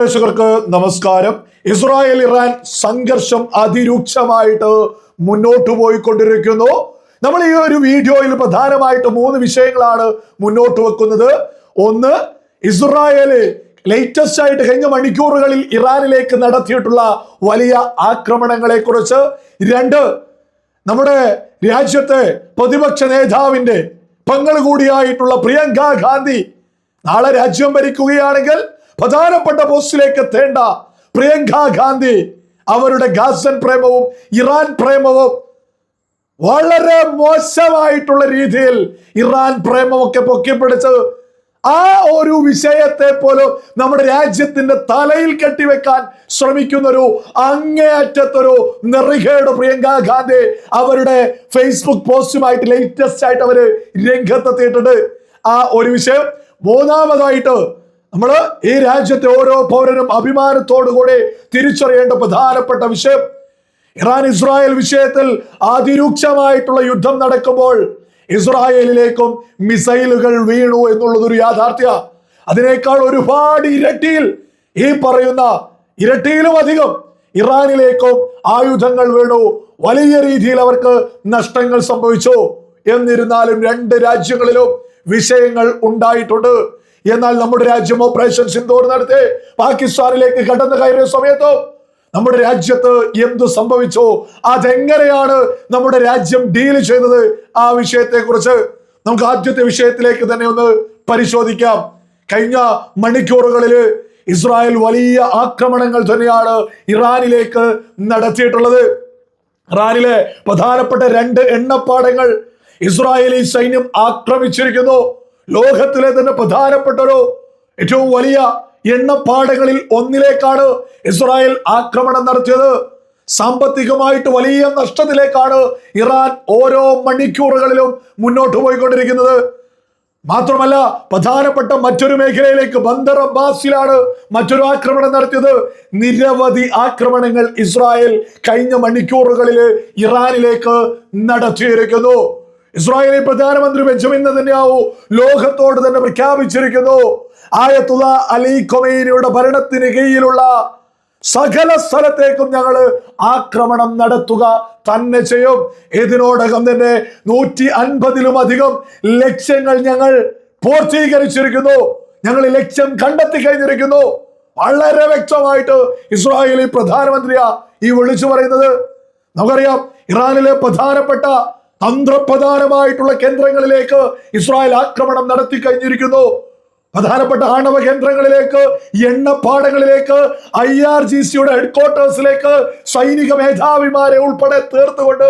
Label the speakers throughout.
Speaker 1: പ്രേക്ഷകർക്ക് നമസ്കാരം. Israel Iran സംഘർഷം അതിരൂക്ഷമായിട്ട് മുന്നോട്ട് പോയിക്കൊണ്ടിരിക്കുന്നു. നമ്മൾ ഈ ഒരു വീഡിയോയിൽ പ്രധാനമായിട്ട് മൂന്ന് വിഷയങ്ങളാണ് മുന്നോട്ട് വെക്കുന്നത്. ഒന്ന് ഇസ്രായേൽ ലേറ്റസ്റ്റ് ആയിട്ട് കഴിഞ്ഞ മണിക്കൂറുകളിൽ ഇറാനിലേക്ക് നടത്തിയിട്ടുള്ള വലിയ ആക്രമണങ്ങളെ കുറിച്ച് രണ്ട് നമ്മുടെ രാജ്യത്തെ പ്രതിപക്ഷ നേതാവിന്റെ പങ്കൾ കൂടിയായിട്ടുള്ള പ്രിയങ്ക ഗാന്ധി നാളെ രാജ്യം ഭരിക്കുകയാണെങ്കിൽ പ്രധാനപ്പെട്ട പോസ്റ്റിലേക്ക് എത്തേണ്ട പ്രിയങ്ക ഗാന്ധി അവരുടെ ഗാസൻ പ്രേമവും ഇറാൻ പ്രേമവും വളരെ മോശമായിട്ടുള്ള രീതിയിൽ ഇറാൻ പ്രേമമൊക്കെ പൊക്കിപ്പിടിച്ച് ആ ഒരു വിഷയത്തെ പോലും നമ്മുടെ രാജ്യത്തിന്റെ തലയിൽ കെട്ടിവെക്കാൻ ശ്രമിക്കുന്ന ഒരു അങ്ങേയറ്റത്തൊരു നിറികയുടെ പ്രിയങ്ക ഗാന്ധി അവരുടെ ഫേസ്ബുക്ക് പോസ്റ്റുമായിട്ട് ലേറ്റസ്റ്റ് ആയിട്ട് അവർ രംഗത്തെത്തിയിട്ടുണ്ട്. ആ ഒരു വിഷയം. മൂന്നാമതായിട്ട് നമ്മൾ ഈ രാജ്യത്തെ ഓരോ പൗരനും അഭിമാനത്തോടുകൂടി തിരിച്ചറിയേണ്ട പ്രധാനപ്പെട്ട വിഷയം ഇറാൻ ഇസ്രായേൽ വിഷയത്തിൽ അതിരൂക്ഷമായിട്ടുള്ള യുദ്ധം നടക്കുമ്പോൾ ഇസ്രായേലിലേക്കും മിസൈലുകൾ വീണു എന്നുള്ളതൊരു യാഥാർത്ഥ്യ. അതിനേക്കാൾ ഒരുപാട് ഇരട്ടിയിൽ ഈ പറയുന്ന ഇരട്ടിയിലും അധികം ഇറാനിലേക്കും ആയുധങ്ങൾ വീണു. വലിയ രീതിയിൽ അവർക്ക് നഷ്ടങ്ങൾ സംഭവിച്ചു. എന്നിരുന്നാലും രണ്ട് രാജ്യങ്ങളിലും വിഷയങ്ങൾ ഉണ്ടായിട്ടുണ്ട്. എന്നാൽ നമ്മുടെ രാജ്യം ഓപ്പറേഷൻ സിന്ദൂർ നടത്തി. പാകിസ്ഥാനിലേക്ക് കടന്നു കയറിയ സമയത്തോ നമ്മുടെ രാജ്യത്ത് എന്തു സംഭവിച്ചോ? അതെങ്ങനെയാണ് നമ്മുടെ രാജ്യം ഡീൽ ചെയ്തത്? ആ വിഷയത്തെ കുറിച്ച് നമുക്ക് ആദ്യത്തെ വിഷയത്തിലേക്ക് തന്നെ ഒന്ന് പരിശോധിക്കാം. കഴിഞ്ഞ മണിക്കൂറുകളിൽ ഇസ്രായേൽ വലിയ ആക്രമണങ്ങൾ തന്നെയാണ് ഇറാനിലേക്ക് നടത്തിയിട്ടുള്ളത്. ഇറാനിലെ പ്രധാനപ്പെട്ട രണ്ട് എണ്ണപ്പാടങ്ങൾ ഇസ്രായേലി സൈന്യം ആക്രമിച്ചിരിക്കുന്നു. ലോകത്തിലെ തന്നെ പ്രധാനപ്പെട്ട ഒരു ഏറ്റവും വലിയ എണ്ണപ്പാടങ്ങളിൽ ഒന്നിലേക്കാണ് ഇസ്രായേൽ ആക്രമണം നടത്തിയത്. സാമ്പത്തികമായിട്ട് വലിയ നഷ്ടത്തിലേക്കാണ് ഇറാൻ ഓരോ മണിക്കൂറുകളിലും മുന്നോട്ട് പോയിക്കൊണ്ടിരിക്കുന്നത്. മാത്രമല്ല പ്രധാനപ്പെട്ട മറ്റൊരു മേഖലയിലേക്ക് ബന്ദർ അബ്ബാസിലാണ് മറ്റൊരു ആക്രമണം നടത്തിയത്. നിരവധി ആക്രമണങ്ങൾ ഇസ്രായേൽ കഴിഞ്ഞ മണിക്കൂറുകളിൽ ഇറാനിലേക്ക് നടത്തിയിരിക്കുന്നു. ഇസ്രായേലി പ്രധാനമന്ത്രി ബെഞ്ചമിൻ നെതന്യാഹു ലോകത്തോട് തന്നെ പ്രഖ്യാപിച്ചിരിക്കുന്നു. ആയത്തുള്ള അലി കൊമേനിയുടെ ഭരണത്തിന് കീഴിലുള്ള സകല സ്ഥലത്തേക്കും ഞങ്ങൾ ആക്രമണം നടത്തുക തന്നെ ചെയ്യും. ഇതിനോടകം തന്നെ നൂറ്റി അൻപതിലും അധികം ലക്ഷ്യങ്ങൾ ഞങ്ങൾ പൂർത്തീകരിച്ചിരിക്കുന്നു. ഞങ്ങൾ ലക്ഷ്യം കണ്ടെത്തി കഴിഞ്ഞിരിക്കുന്നു. വളരെ വ്യക്തമായിട്ട് ഇസ്രായേലി പ്രധാനമന്ത്രിയാ ഈ വിളിച്ചു പറയുന്നത്. നമുക്കറിയാം ഇറാനിലെ പ്രധാനപ്പെട്ട തന്ത്രപ്രധാനമായിട്ടുള്ള കേന്ദ്രങ്ങളിലേക്ക് ഇസ്രായേൽ ആക്രമണം നടത്തി കഴിഞ്ഞിരിക്കുന്നു. പ്രധാനപ്പെട്ട ആണവ കേന്ദ്രങ്ങളിലേക്ക് എണ്ണപ്പാടങ്ങളിലേക്ക് ഐ ആർ ജി സിയുടെ ഹെഡ്ക്വാർട്ടേഴ്സിലേക്ക് സൈനിക മേധാവിമാരെ ഉൾപ്പെടെ തീർത്തുകൊണ്ട്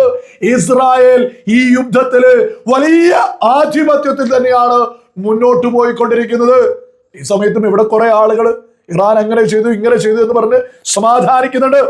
Speaker 1: ഇസ്രായേൽ ഈ യുദ്ധത്തിൽ വലിയ ആധിപത്യത്തിൽ തന്നെയാണ് മുന്നോട്ട് പോയിക്കൊണ്ടിരിക്കുന്നത്. ഈ സമയത്തും ഇവിടെ കുറെ ആളുകൾ ഇറാൻ അങ്ങനെ ചെയ്തു ഇങ്ങനെ ചെയ്തു എന്ന് പറഞ്ഞ് സമാധാനിക്കുന്നുണ്ട്.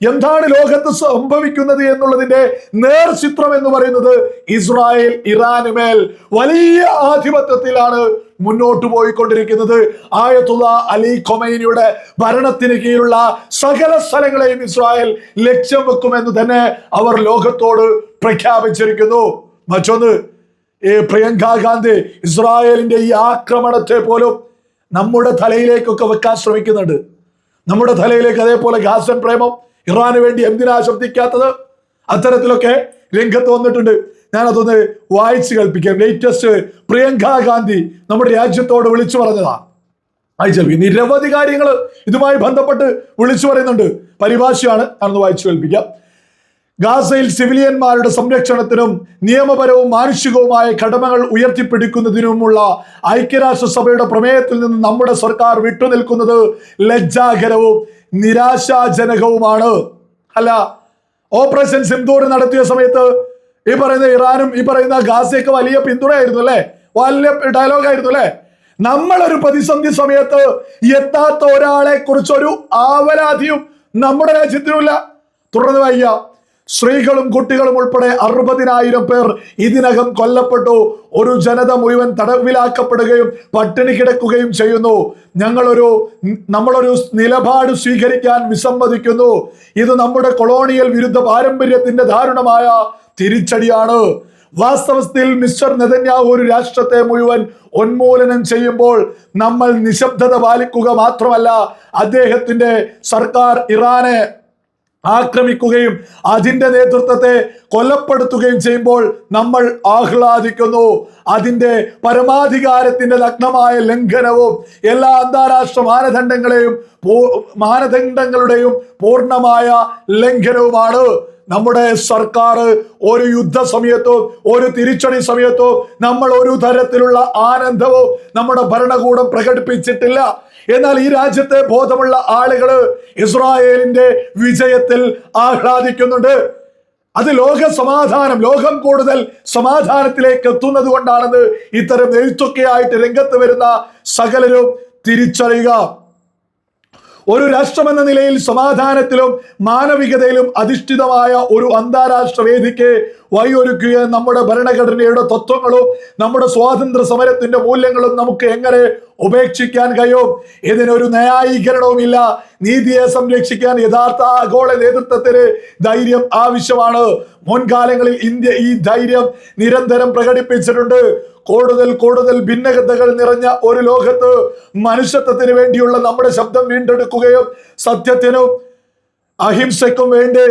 Speaker 1: എന്താണ് ലോകത്ത് സംഭവിക്കുന്നത് എന്നുള്ളതിന്റെ നേർചിത്രം എന്ന് പറയുന്നത് ഇസ്രായേൽ ഇറാന് മേൽ വലിയ ആധിപത്യത്തിലാണ് മുന്നോട്ട് പോയിക്കൊണ്ടിരിക്കുന്നത്. ആയത്തുള്ള അലി ഖൊമൈനിയുടെ ഭരണത്തിന് കീഴിലുള്ള സകല സ്ഥലങ്ങളെയും ഇസ്രായേൽ ലക്ഷ്യം വെക്കുമെന്ന് തന്നെ അവർ ലോകത്തോട് പ്രഖ്യാപിച്ചിരിക്കുന്നു. മറ്റൊന്ന് ഈ പ്രിയങ്ക ഗാന്ധി ഇസ്രായേലിന്റെ ഈ ആക്രമണത്തെ പോലും നമ്മുടെ തലയിലേക്കൊക്കെ വെക്കാൻ ശ്രമിക്കുന്നുണ്ട്. നമ്മുടെ തലയിലേക്ക് അതേപോലെ ഗാസൻ പ്രേമം ഇറാന് വേണ്ടി എന്തിനാ ശബ്ദിക്കാത്തത് അത്തരത്തിലൊക്കെ രംഗത്ത് വന്നിട്ടുണ്ട്. ഞാൻ അതൊന്ന് വായിച്ചു കേൾപ്പിക്കാം. ലേറ്റസ്റ്റ് പ്രിയങ്ക ഗാന്ധി നമ്മുടെ രാജ്യത്തോട് വിളിച്ചു പറഞ്ഞതാ. അയച്ചു നിരവധി കാര്യങ്ങൾ ഇതുമായി ബന്ധപ്പെട്ട് വിളിച്ചു പറയുന്നുണ്ട്. പരിഭാഷയാണ് ഞാനൊന്ന് വായിച്ചു കൽപ്പിക്കാം ഗാസയിൽ സിവിലിയന്മാരുടെ സംരക്ഷണത്തിനും നിയമപരവും മാനുഷികവുമായ കടമകൾ ഉയർത്തിപ്പിടിക്കുന്നതിനുമുള്ള ഐക്യരാഷ്ട്രസഭയുടെ പ്രമേയത്തിൽ നിന്ന് നമ്മുടെ സർക്കാർ വിട്ടുനിൽക്കുന്നത് ലജ്ജാകരവും നിരാശാജനകവുമാണ്. അല്ല ഓപ്പറേഷൻ സിന്ധൂർ നടത്തിയ സമയത്ത് ഈ പറയുന്ന ഇറാനും ഈ പറയുന്ന ഗാസയൊക്കെ വലിയ പിന്തുണയായിരുന്നു അല്ലേ? വലിയ ഡയലോഗ് ഡയലോഗായിരുന്നു അല്ലെ? നമ്മളൊരു പ്രതിസന്ധി സമയത്ത് എത്താത്ത ഒരാളെ കുറിച്ചൊരു ആവലാതിയും നമ്മുടെ രാജ്യത്തിനുമില്ല. തുടർന്ന് വയ്യ. സ്ത്രീകളും കുട്ടികളും ഉൾപ്പെടെ അറുപതിനായിരം പേർ ഇതിനകം കൊല്ലപ്പെട്ടു. ഒരു ജനത മുഴുവൻ തടവിലാക്കപ്പെടുകയും പട്ടിണി കിടക്കുകയും ചെയ്യുന്നു. ഞങ്ങളൊരു നമ്മളൊരു നിലപാട് സ്വീകരിക്കാൻ വിസമ്മതിക്കുന്നു. ഇത് നമ്മുടെ കൊളോണിയൽ വിരുദ്ധ പാരമ്പര്യത്തിന്റെ ദാരുണമായ തിരിച്ചടിയാണ്. വാസ്തവത്തിൽ മിസ്റ്റർ നെതന്യാഹു ഒരു രാഷ്ട്രത്തെ മുഴുവൻ ഉന്മൂലനം ചെയ്യുമ്പോൾ നമ്മൾ നിശബ്ദത പാലിക്കുക മാത്രമല്ല അദ്ദേഹത്തിന്റെ സർക്കാർ ഇറാനെ ആക്രമിക്കുകയും അതിന്റെ നേതൃത്വത്തെ കൊലപ്പെടുത്തുകയും ചെയ്യുമ്പോൾ നമ്മൾ ആഹ്ലാദിക്കുന്നു. അതിന്റെ പരമാധികാരത്തിന്റെ നഗ്നമായ ലംഘനവും എല്ലാ അന്താരാഷ്ട്ര മാനദണ്ഡങ്ങളെയും മാനദണ്ഡങ്ങളുടെയും പൂർണമായ ലംഘനവുമാണ്. നമ്മുടെ സർക്കാർ ഒരു യുദ്ധ സമയത്തോ ഒരു തിരിച്ചടി സമയത്തോ നമ്മൾ ഒരു തരത്തിലുള്ള ആനന്ദവും നമ്മുടെ ഭരണകൂടം പ്രകടിപ്പിച്ചിട്ടില്ല. എന്നാൽ ഈ രാജ്യത്തെ ബോധമുള്ള ആളുകൾ ഇസ്രായേലിന്റെ വിജയത്തിൽ ആഹ്ലാദിക്കുന്നുണ്ട്. അത് ലോക സമാധാനം ലോകം കൂടുതൽ സമാധാനത്തിലേക്ക് എത്തുന്നത് കൊണ്ടാണെന്ന് ഇത്തരം എഴുത്തൊക്കെയായിട്ട് രംഗത്ത് വരുന്ന സകലരും തിരിച്ചറിയുക. ഒരു രാഷ്ട്രമെന്ന നിലയിൽ സമാധാനത്തിലും മാനവികതയിലും അധിഷ്ഠിതമായ ഒരു അന്താരാഷ്ട്ര വേദിക്ക് വഴിയൊരുക്കുക നമ്മുടെ ഭരണഘടനയുടെ തത്വങ്ങളും നമ്മുടെ സ്വാതന്ത്ര്യ സമരത്തിന്റെ മൂല്യങ്ങളും നമുക്ക് എങ്ങനെ ഉപേക്ഷിക്കാൻ കഴിയും? ഇതിനൊരു ന്യായീകരണവുമില്ല. നീതിയെ സംരക്ഷിക്കാൻ യഥാർത്ഥ ആഗോള നേതൃത്വത്തിന് ധൈര്യം ആവശ്യമാണ്. മുൻകാലങ്ങളിൽ ഇന്ത്യ ഈ ധൈര്യം നിരന്തരം പ്രകടിപ്പിച്ചിട്ടുണ്ട്. കൂടുതൽ കൂടുതൽ ഭിന്നഗതകൾ നിറഞ്ഞ ഒരു ലോകത്ത് മനുഷ്യത്വത്തിന് വേണ്ടിയുള്ള നമ്മുടെ ശബ്ദം വീണ്ടെടുക്കുകയും സത്യത്തിനും അഹിംസയ്ക്കും വേണ്ടി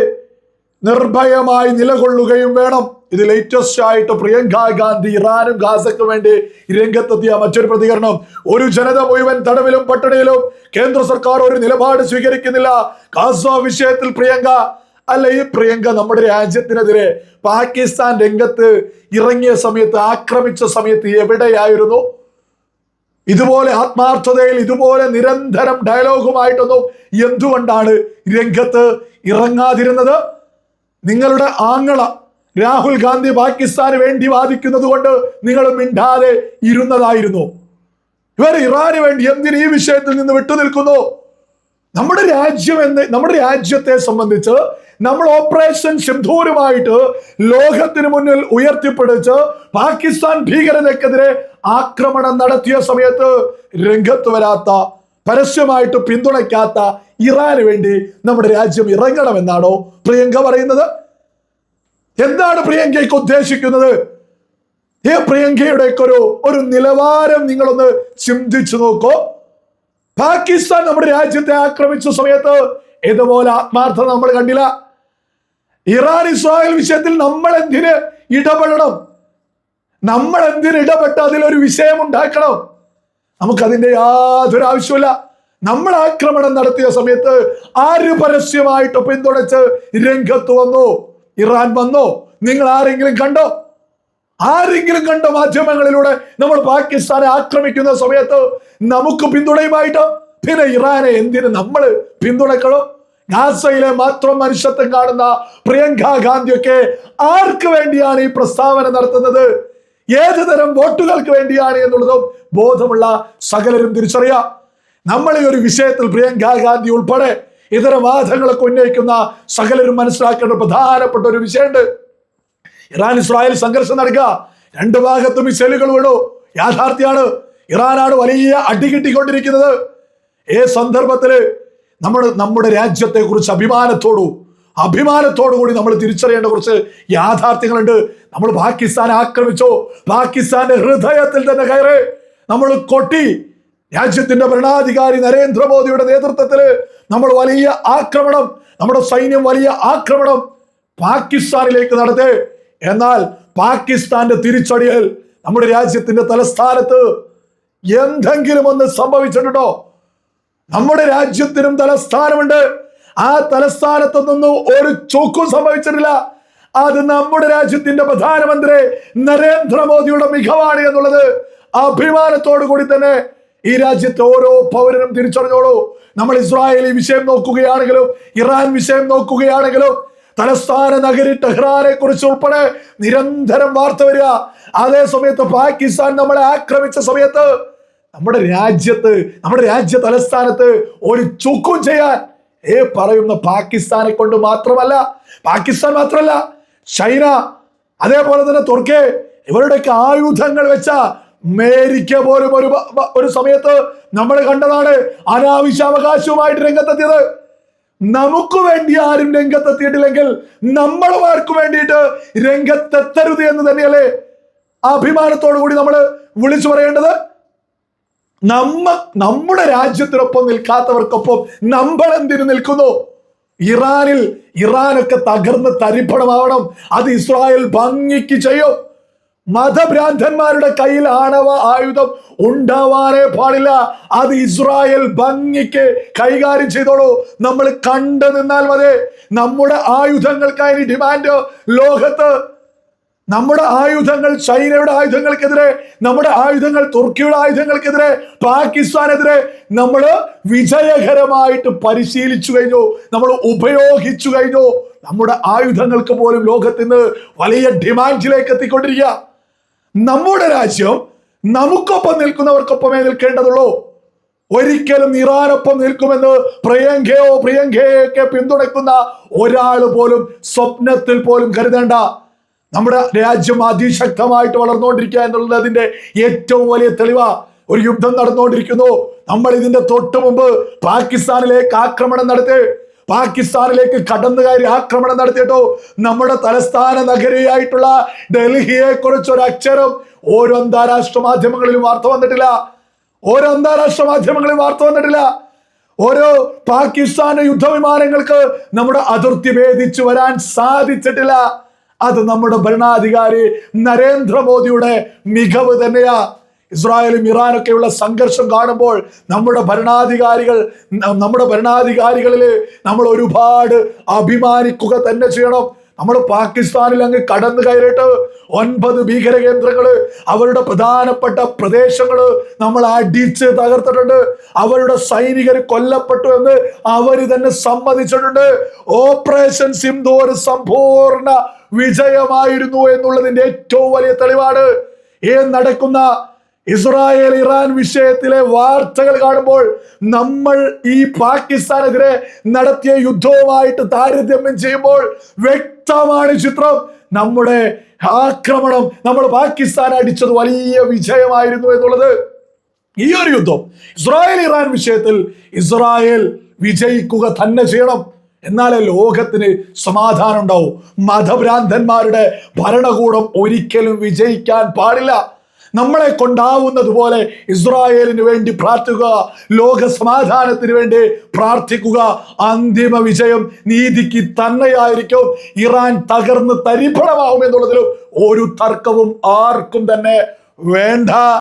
Speaker 1: നിർഭയമായി നിലകൊള്ളുകയും വേണം. ഇത് ലേറ്റസ്റ്റ് ആയിട്ട് പ്രിയങ്ക ഗാന്ധി ഇറാനും ഗാസയ്ക്കും വേണ്ടി രംഗത്തെത്തിയ മറ്റൊരു പ്രതികരണം. ഒരു ജനത മുഴുവൻ തടവിലും പട്ടിണിയിലും കേന്ദ്ര സർക്കാർ ഒരു നിലപാട് സ്വീകരിക്കുന്നില്ല. ഗാസ വിഷയത്തിൽ പ്രിയങ്ക അല്ല ഈ പ്രിയങ്ക നമ്മുടെ രാജ്യത്തിനെതിരെ പാകിസ്ഥാൻ രംഗത്ത് ഇറങ്ങിയ സമയത്ത് ആക്രമിച്ച സമയത്ത് എവിടെയായിരുന്നു? ഇതുപോലെ ആത്മാർത്ഥതയിൽ ഇതുപോലെ നിരന്തരം ഡയലോഗുമായിട്ടൊന്നും എന്തുകൊണ്ടാണ് രംഗത്ത് ഇറങ്ങാതിരുന്നത്? നിങ്ങളുടെ ആങ്ങള രാഹുൽ ഗാന്ധി പാകിസ്ഥാന് വേണ്ടി വാദിക്കുന്നത് കൊണ്ട് നിങ്ങൾ മിണ്ടാതെ ഇരുന്നതായിരുന്നു. ഇവർ ഇറാന് വേണ്ടി എന്തിന് ഈ വിഷയത്തിൽ നിന്ന് വിട്ടുനിൽക്കുന്നു? നമ്മുടെ രാജ്യം എന്ന് നമ്മുടെ രാജ്യത്തെ സംബന്ധിച്ച് നമ്മൾ ഓപ്പറേഷൻ സിന്ധൂരുമായിട്ട് ലോകത്തിന് മുന്നിൽ ഉയർത്തിപ്പിടിച്ച് പാകിസ്ഥാൻ ഭീകരതക്കെതിരെ ആക്രമണം നടത്തിയ സമയത്ത് രംഗത്ത് വരാത്ത പരസ്യമായിട്ട് പിന്തുണയ്ക്കാത്ത ഇറാന് വേണ്ടി നമ്മുടെ രാജ്യം ഇറങ്ങണമെന്നാണോ പ്രിയങ്ക പറയുന്നത്? എന്താണ് പ്രിയങ്കയ്ക്ക് ഉദ്ദേശിക്കുന്നത്? ഏ പ്രിയങ്കയുടെ ഒരു ഒരു നിലവാരം നിങ്ങളൊന്ന് ചിന്തിച്ചു നോക്കൂ. പാകിസ്ഥാൻ നമ്മുടെ രാജ്യത്തെ ആക്രമിച്ച സമയത്ത് ഇതുപോലെ ആത്മാർത്ഥത നമ്മൾ കണ്ടില്ല? ഇറാൻ ഇസ്രായേൽ വിഷയത്തിൽ നമ്മൾ എന്തിന് ഇടപെടണം? നമ്മൾ എന്തിന് ഇടപെട്ട് അതിലൊരു വിഷയം ഉണ്ടാക്കണം? നമുക്കതിന്റെ യാതൊരു ആവശ്യമില്ല നമ്മൾ ആക്രമണം നടത്തിയ സമയത്ത് ആര് പരസ്യമായിട്ട് പിന്തുണച്ച് രംഗത്ത് വന്നു? ഇറാൻ വന്നോ. നിങ്ങൾ ആരെങ്കിലും കണ്ടോ? ആരെങ്കിലും കണ്ട മാധ്യമങ്ങളിലൂടെ നമ്മൾ പാകിസ്ഥാനെ ആക്രമിക്കുന്ന സമയത്ത് നമുക്ക് പിന്തുണയുമായിട്ട്? പിന്നെ ഇറാനെ എന്തിന് നമ്മൾ പിന്തുണക്കണം ഗാസയിലെ മാത്രം മനുഷ്യത്വം കാണുന്ന പ്രിയങ്ക ഗാന്ധിയൊക്കെ ആർക്ക് വേണ്ടിയാണ് ഈ പ്രസ്താവന നടത്തുന്നത്? ഏത് തരം വോട്ടുകൾക്ക് വേണ്ടിയാണ് എന്നുള്ളതും ബോധമുള്ള സകലരും തിരിച്ചറിയാം. നമ്മൾ ഈ ഒരു വിഷയത്തിൽ പ്രിയങ്ക ഗാന്ധി ഉൾപ്പെടെ ഇതര വാദങ്ങളൊക്കെ ഉന്നയിക്കുന്ന സകലരും മനസ്സിലാക്കേണ്ട പ്രധാനപ്പെട്ട ഒരു വിഷയമുണ്ട്. ഇറാൻ ഇസ്രായേൽ സംഘർഷം നടക്കുക. രണ്ടു ഭാഗത്തും മിസൈലുകൾ വീണു. യാഥാർത്ഥ്യമാണ്. ഇറാനാണ് വലിയ അടികിട്ടിക്കൊണ്ടിരിക്കുന്നത്. ഈ സന്ദർഭത്തിൽ നമ്മുടെ രാജ്യത്തെ കുറിച്ച് അഭിമാനത്തോടു അഭിമാനത്തോടു കൂടി നമ്മൾ തിരിച്ചറിയേണ്ട കുറച്ച് യാഥാർത്ഥ്യങ്ങളുണ്ട്. നമ്മൾ പാകിസ്ഥാൻ ആക്രമിച്ചോ പാകിസ്ഥാന്റെ ഹൃദയത്തിൽ തന്നെ കയറി നമ്മൾ കൊട്ടി രാജ്യത്തിന്റെ ഭരണാധികാരി നരേന്ദ്രമോദിയുടെ നേതൃത്വത്തിൽ നമ്മൾ വലിയ ആക്രമണം നമ്മുടെ സൈന്യം വലിയ ആക്രമണം പാകിസ്ഥാനിലേക്ക് നടത്തി. എന്നാൽ പാകിസ്ഥാന്റെ തിരിച്ചടിയൽ നമ്മുടെ രാജ്യത്തിന്റെ തലസ്ഥാനത്ത് എന്തെങ്കിലും ഒന്ന് സംഭവിച്ചിട്ടുണ്ടോ? നമ്മുടെ രാജ്യത്തിനും തലസ്ഥാനമുണ്ട്. ആ തലസ്ഥാനത്തൊന്നും ഒരു ചോക്കും സംഭവിച്ചിട്ടില്ല. അത് നമ്മുടെ രാജ്യത്തിന്റെ പ്രധാനമന്ത്രി നരേന്ദ്രമോദിയുടെ മികവാണ് എന്നുള്ളത് അഭിമാനത്തോടു കൂടി തന്നെ ഈ രാജ്യത്തെ ഓരോ പൗരനും തിരിച്ചറിഞ്ഞോളൂ. നമ്മൾ ഇസ്രായേലി വിഷയം നോക്കുകയാണെങ്കിലും ഇറാൻ വിഷയം നോക്കുകയാണെങ്കിലും തലസ്ഥാന നഗരി ടെഹ്റാനെ കുറിച്ച് ഉൾപ്പെടെ നിരന്തരം വാർത്ത വരിക. അതേ സമയത്ത് പാകിസ്ഥാൻ നമ്മളെ ആക്രമിച്ച സമയത്ത് നമ്മുടെ രാജ്യത്ത് നമ്മുടെ രാജ്യ തലസ്ഥാനത്ത് ഒരു ചുക്കും ചെയ്യാൻ ഏ പറയുന്ന പാകിസ്ഥാനെ കൊണ്ട് മാത്രമല്ല പാകിസ്ഥാൻ മാത്രമല്ല ചൈന അതേപോലെ തന്നെ തുർക്കി ഇവരുടെയൊക്കെ ആയുധങ്ങൾ വെച്ച അമേരിക്ക പോലും ഒരു ഒരു സമയത്ത് നമ്മൾ കണ്ടതാണ് അനാവശ്യാവകാശവുമായിട്ട് രംഗത്തെത്തിയത്. നമുക്ക് വേണ്ടി ആരും രംഗത്തെത്തിയിട്ടില്ലെങ്കിൽ നമ്മളും ആർക്കു വേണ്ടിയിട്ട് രംഗത്തെത്തരുത് എന്ന് തന്നെയല്ലേ അഭിമാനത്തോടു കൂടി നമ്മൾ വിളിച്ചു പറയേണ്ടത്? നമ്മ നമ്മുടെ രാജ്യത്തിനൊപ്പം നിൽക്കാത്തവർക്കൊപ്പം നമ്മൾ എന്തിനു നിൽക്കുന്നു? ഇറാനിൽ ഇറാനൊക്കെ തകർന്ന് തരിപ്പണമാവണം. അത് ഇസ്രായേൽ ഭംഗിക്ക് ചെയ്യും. മതഭ്രാന്തന്മാരുടെ കയ്യിൽ ആണവ ആയുധം ഉണ്ടാവാനേ പാടില്ല. അത് ഇസ്രായേൽ ഭംഗിക്ക് കൈകാര്യം ചെയ്തോളൂ. നമ്മൾ കണ്ടു നിന്നാൽ മതി. നമ്മുടെ ആയുധങ്ങൾക്കായി ഡിമാൻഡ് ലോകത്ത് നമ്മുടെ ആയുധങ്ങൾ ചൈനയുടെ ആയുധങ്ങൾക്കെതിരെ നമ്മുടെ ആയുധങ്ങൾ തുർക്കിയുടെ ആയുധങ്ങൾക്കെതിരെ പാകിസ്ഥാനെതിരെ നമ്മൾ വിജയകരമായിട്ട് പരിശീലിച്ചു കഴിഞ്ഞു നമ്മൾ ഉപയോഗിച്ചു കഴിഞ്ഞു. നമ്മുടെ ആയുധങ്ങൾക്ക് പോലും ലോകത്തിന് വലിയ ഡിമാൻഡിലേക്ക് എത്തിക്കൊണ്ടിരിക്കുക. നമ്മുടെ രാജ്യം നമുക്കൊപ്പം നിൽക്കുന്നവർക്കൊപ്പമേ നിൽക്കേണ്ടതുള്ളൂ. ഒരിക്കലും ഇറാനൊപ്പം നിൽക്കുമെന്ന് പ്രിയങ്കയോ പ്രിയങ്കയൊക്കെ പിന്തുണയ്ക്കുന്ന ഒരാൾ പോലും സ്വപ്നത്തിൽ പോലും കരുതേണ്ട. നമ്മുടെ രാജ്യം അതിശക്തമായിട്ട് വളർന്നുകൊണ്ടിരിക്കുക എന്നുള്ളത് അതിന്റെ ഏറ്റവും വലിയ തെളിവാ. ഒരു യുദ്ധം നടന്നുകൊണ്ടിരിക്കുന്നു. നമ്മൾ ഇതിന്റെ തൊട്ട് മുമ്പ് പാകിസ്ഥാനിലേക്ക് ആക്രമണം നടത്തി. പാകിസ്ഥാനിലേക്ക് കടന്നു കയറി ആക്രമണം നടത്തിയിട്ടോ. നമ്മുടെ തലസ്ഥാന നഗരിയായിട്ടുള്ള ഡൽഹിയെ കുറിച്ച് ഒരു അക്ഷരം ഓരോ അന്താരാഷ്ട്ര മാധ്യമങ്ങളിലും വാർത്ത വന്നിട്ടില്ല. ഓരോ അന്താരാഷ്ട്ര മാധ്യമങ്ങളിലും വാർത്ത വന്നിട്ടില്ല. ഓരോ പാകിസ്ഥാന്റെ യുദ്ധവിമാനങ്ങൾക്ക് നമ്മുടെ അതിർത്തി ഭേദിച്ചു വരാൻ സാധിച്ചിട്ടില്ല. അത് നമ്മുടെ ഭരണാധികാരി നരേന്ദ്രമോദിയുടെ മികവ് തന്നെയാ. ഇസ്രായേലും ഇറാനൊക്കെയുള്ള സംഘർഷം കാണുമ്പോൾ നമ്മുടെ ഭരണാധികാരികൾ നമ്മുടെ ഭരണാധികാരികളിൽ നമ്മൾ ഒരുപാട് അഭിമാനിക്കുക തന്നെ ചെയ്യണം. നമ്മൾ പാകിസ്ഥാനിൽ അങ്ങ് കടന്നു കയറിയിട്ട് ഒൻപത് ഭീകര കേന്ദ്രങ്ങൾ അവരുടെ പ്രധാനപ്പെട്ട പ്രദേശങ്ങൾ നമ്മൾ അടിച്ച് തകർത്തിട്ടുണ്ട്. അവരുടെ സൈനികർ കൊല്ലപ്പെട്ടു എന്ന് അവർ തന്നെ സമ്മതിച്ചിട്ടുണ്ട്. ഓപ്പറേഷൻ സിന്ധു ഒരു സമ്പൂർണ വിജയമായിരുന്നു എന്നുള്ളതിന്റെ ഏറ്റവും വലിയ തെളിവാണ്. ഏ നടക്കുന്ന ഇസ്രായേൽ ഇറാൻ വിഷയത്തിലെ വാർത്തകൾ കാണുമ്പോൾ നമ്മൾ ഈ പാകിസ്ഥാനെതിരെ നടത്തിയ യുദ്ധവുമായിട്ട് താരതമ്യം ചെയ്യുമ്പോൾ വ്യക്തമാണ് ചിത്രം. നമ്മുടെ ആക്രമണം നമ്മൾ പാകിസ്ഥാൻ അടിച്ചത് വലിയ വിജയമായിരുന്നു എന്നുള്ളത് ഈ ഒരു യുദ്ധം. ഇസ്രായേൽ ഇറാൻ വിഷയത്തിൽ ഇസ്രായേൽ വിജയിക്കുക തന്നെ ചെയ്യണം. എന്നാലേ ലോകത്തിന് സമാധാനം ഉണ്ടാവും. മതഭ്രാന്തന്മാരുടെ ഭരണകൂടം ഒരിക്കലും വിജയിക്കാൻ പാടില്ല. നമ്മളെ കൊണ്ടാവുന്നത് പോലെ ഇസ്രായേലിന് വേണ്ടി പ്രാർത്ഥിക്കുക ലോക സമാധാനത്തിന് വേണ്ടി പ്രാർത്ഥിക്കുക. അന്തിമ വിജയം നീതിക്ക് തന്നെയായിരിക്കും. ഇറാൻ തകർന്ന് തരിപ്പണമാവും എന്നുള്ളതിലും ഒരു തർക്കവും ആർക്കും തന്നെ വേണ്ട.